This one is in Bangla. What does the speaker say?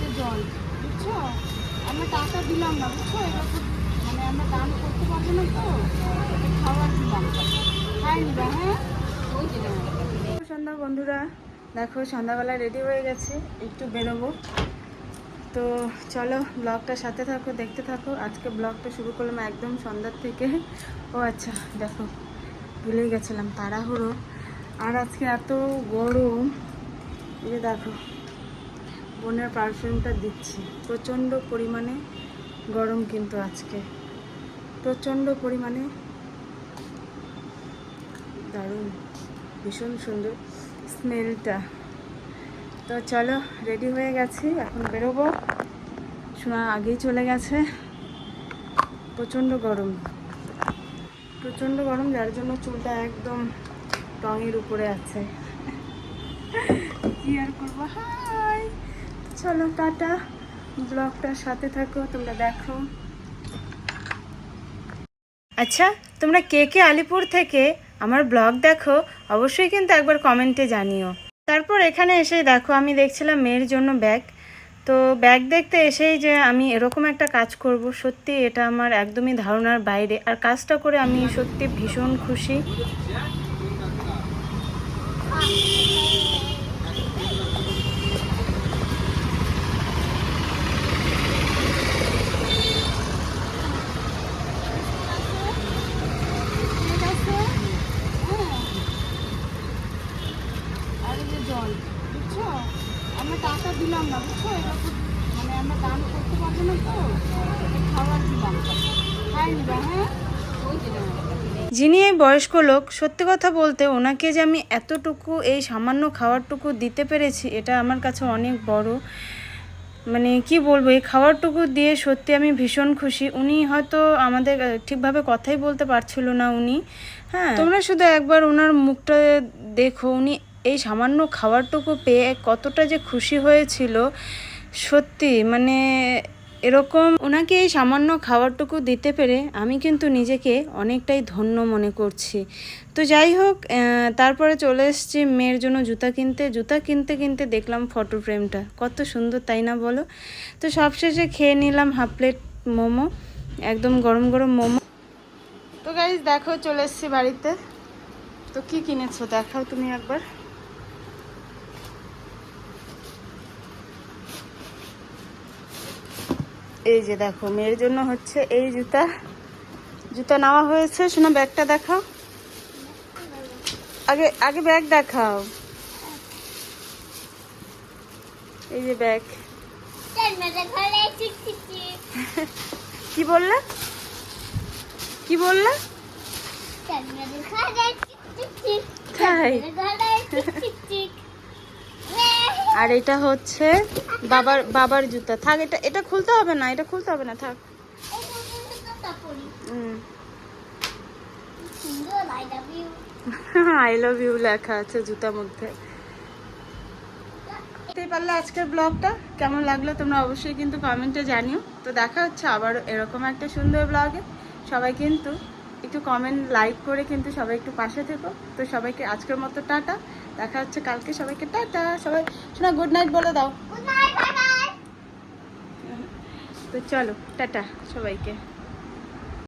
যে জল, বুঝছ? আমরা টাকা দিলাম না, বুঝছ? এটা মানে আমরা দান করতে পারব না তো খাবার দিলাম। খাই নিবা হ্যাঁ? সন্ধ্যা, বন্ধুরা, দেখো সন্ধ্যাবেলা রেডি হয়ে গেছে, একটু বেরোবো। তো চলো ব্লগটা সাথে থাকো, দেখতে থাকো। আজকে ব্লগটা শুরু করলাম একদম সন্ধ্যার থেকে। ও আচ্ছা দেখো ভুলে গেছিলাম, তাড়াহুড়ো। আর আজকে এত গরম, এই দেখো। বোনের পারফিউমটা দিচ্ছি। প্রচণ্ড পরিমাণে গরম কিন্তু আজকে। প্রচণ্ড পরিমাণে দারুণ, ভীষণ সুন্দর স্মেলটা। তো চলো, রেডি হয়ে গেছি, এখন বেরোবো। শোনা আগেই চলে গেছে। প্রচণ্ড গরম। প্রচণ্ড গরম, যার জন্য চুলটা একদম টঙের উপরে আছে। কি আর করব? হাই! চলো, টাটা। ব্লগটার সাথে থাকো, তোমরা দেখো। আচ্ছা তোমরা কে কে আলিপুর থেকে আমার ব্লগ দেখো, অবশ্যই কিন্তু একবার কমেন্টে জানিও। তারপর এখানে এসেই দেখো, আমি দেখছিলাম মেয়ের জন্য ব্যাগ। তো ব্যাগ দেখতে এসেই যে আমি এরকম একটা কাজ করব, সত্যি এটা আমার একদমই ধারণার বাইরে। আর কাজটা করে আমি সত্যি ভীষণ খুশি ঠিক আছে হ্যাঁ আর এই যে জল, বুঝছ? আমরা টাকা দিলাম না, বুঝছ? মানে আমরা দান করতে পারব না তো খাবার দিলাম। খাই নিবা হ্যাঁ? যিনি এই বয়স্ক লোক, সত্যি কথা বলতে ওনাকে যে আমি এতটুকু এই সামান্য খাবারটুকু দিতে পেরেছি, এটা আমার কাছে অনেক বড় মানে কি বলব, এই খাবারটুকু দিয়ে সত্যি আমি ভীষণ খুশি। উনি হয়তো আমাদের ঠিকভাবে কথাই বলতে পারছিল না উনি। হ্যাঁ তোমরা শুধু একবার ওনার মুখটা দেখো, উনি এই সামান্য খাবারটুকু পেয়ে কতটা যে খুশি হয়েছিল, সত্যি মানে এরকম ওনাকে এই সামান্য খাবারটুকু দিতে পেরে আমি কিন্তু নিজেকে অনেকটাই ধন্য মনে করছি। তো যাই হোক তারপরে চলে এসেছি মেয়ের জন্য জুতা কিনতে। জুতা কিনতে কিনতে দেখলাম ফটো ফ্রেমটা। কত সুন্দর, তাই না বলো? তো সবশেষে খেয়ে নিলাম হাফ প্লেট মোমো, একদম গরম গরম মোমো। তো গাইজ দেখো, চলে এসেছি বাড়িতে। তো কি কিনেছো? দেখাও তুমি একবার। এই যে দেখো মেয়ের জন্য হচ্ছে এই জুতা। জুতা নেওয়া হয়েছে। শোনো ব্যাগটা দেখাও। আগে আগে ব্যাগ দেখাও। এই যে ব্যাগ। কি বললে? কি বললে? তাই। আর এটা হচ্ছে বাবার বাবার জুতা। থাক, এটা এটা খুলতে হবে না, এটা খুলতে হবে না, থাক। আই লাভ ইউ লেখা আছে জুতার মধ্যে। দেখতেই পারলে আজকের ব্লগটা? কেমন লাগল তোমরা অবশ্যই কিন্তু কমেন্টে জানিও। তো দেখা হচ্ছে আবার এরকম একটা সুন্দর ব্লগে। সবাই কিন্তু একটু কমেন্ট, লাইক করে কিন্তু সবাই একটু পাশে থেকো। তো সবাইকে আজকের মতো টাটা। দেখা হচ্ছে কালকে। সবাইকে টাটা। সবাই শোনা গুড নাইট বলে দাও। তো চলো টাটা সবাইকে।